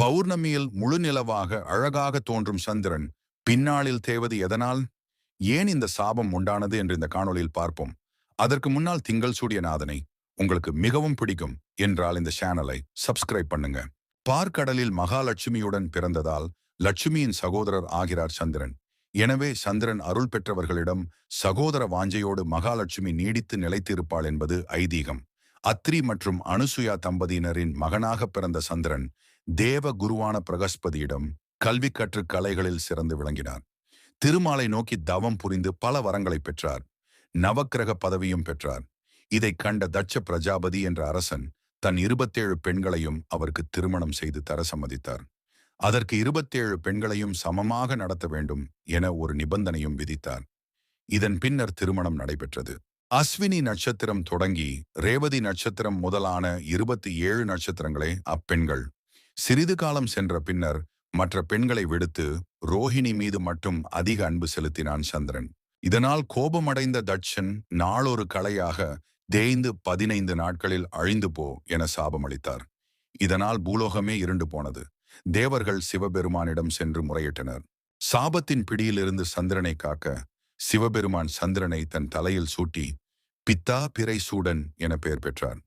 பௌர்ணமியில் முழு நிலவாக அழகாக தோன்றும் சந்திரன் பின்னாளில் தேவது எதனால்? ஏன் இந்த சாபம் உண்டானது என்று இந்த காணொளியில் பார்ப்போம். அதற்கு முன்னால் திங்கள் சூடியநாதனை உங்களுக்கு மிகவும் பிடிக்கும் என்றால் இந்த சேனலை சப்ஸ்கிரைப் பண்ணுங்க. பார்க்கடலில் மகாலட்சுமியுடன் பிறந்ததால் லட்சுமியின் சகோதரர் ஆகிறார் சந்திரன். எனவே சந்திரன் அருள் பெற்றவர்களிடம் சகோதர வாஞ்சையோடு மகாலட்சுமி நீடித்து நிலைத்திருப்பாள் என்பது ஐதீகம். அத்ரி மற்றும் அனுசுயா தம்பதியினரின் மகனாக பிறந்த சந்திரன் தேவ குருவான பிரகஸ்பதியிடம் கல்வி கற்று கலைகளில் சிறந்து விளங்கினார். திருமாலை நோக்கி தவம் புரிந்து பல வரங்களை பெற்றார். நவக்கிரக பதவியும் பெற்றார். இதை கண்ட தட்ச பிரஜாபதி என்ற அரசன் தன் இருபத்தேழு பெண்களையும் அவருக்கு திருமணம் செய்து தர சம்மதித்தார். அதற்கு இருபத்தேழு பெண்களையும் சமமாக நடத்த வேண்டும் என ஒரு நிபந்தனையும் விதித்தார். இதன் பின்னர் திருமணம் நடைபெற்றது. அஸ்வினி நட்சத்திரம் தொடங்கி ரேவதி நட்சத்திரம் முதலான இருபத்தி ஏழு நட்சத்திரங்களே அப்பெண்கள். சிறிது காலம் சென்ற பின்னர் மற்ற பெண்களை விடுத்து ரோஹிணி மீது மட்டும் அதிக அன்பு செலுத்தினான் சந்திரன். இதனால் கோபமடைந்த தட்சன் நாளொரு கலையாக தேய்ந்து பதினைந்து நாட்களில் அழிந்து போ என சாபமளித்தார் இதனால் பூலோகமே இருண்டு போனது. தேவர்கள் சிவபெருமானிடம் சென்று முறையிட்டனர். சாபத்தின் பிடியிலிருந்து சந்திரனை காக்க சிவபெருமான் சந்திரனை தன் தலையில் சூட்டி பித்தா பிறை சூடன் என பெயர் பெற்றார்.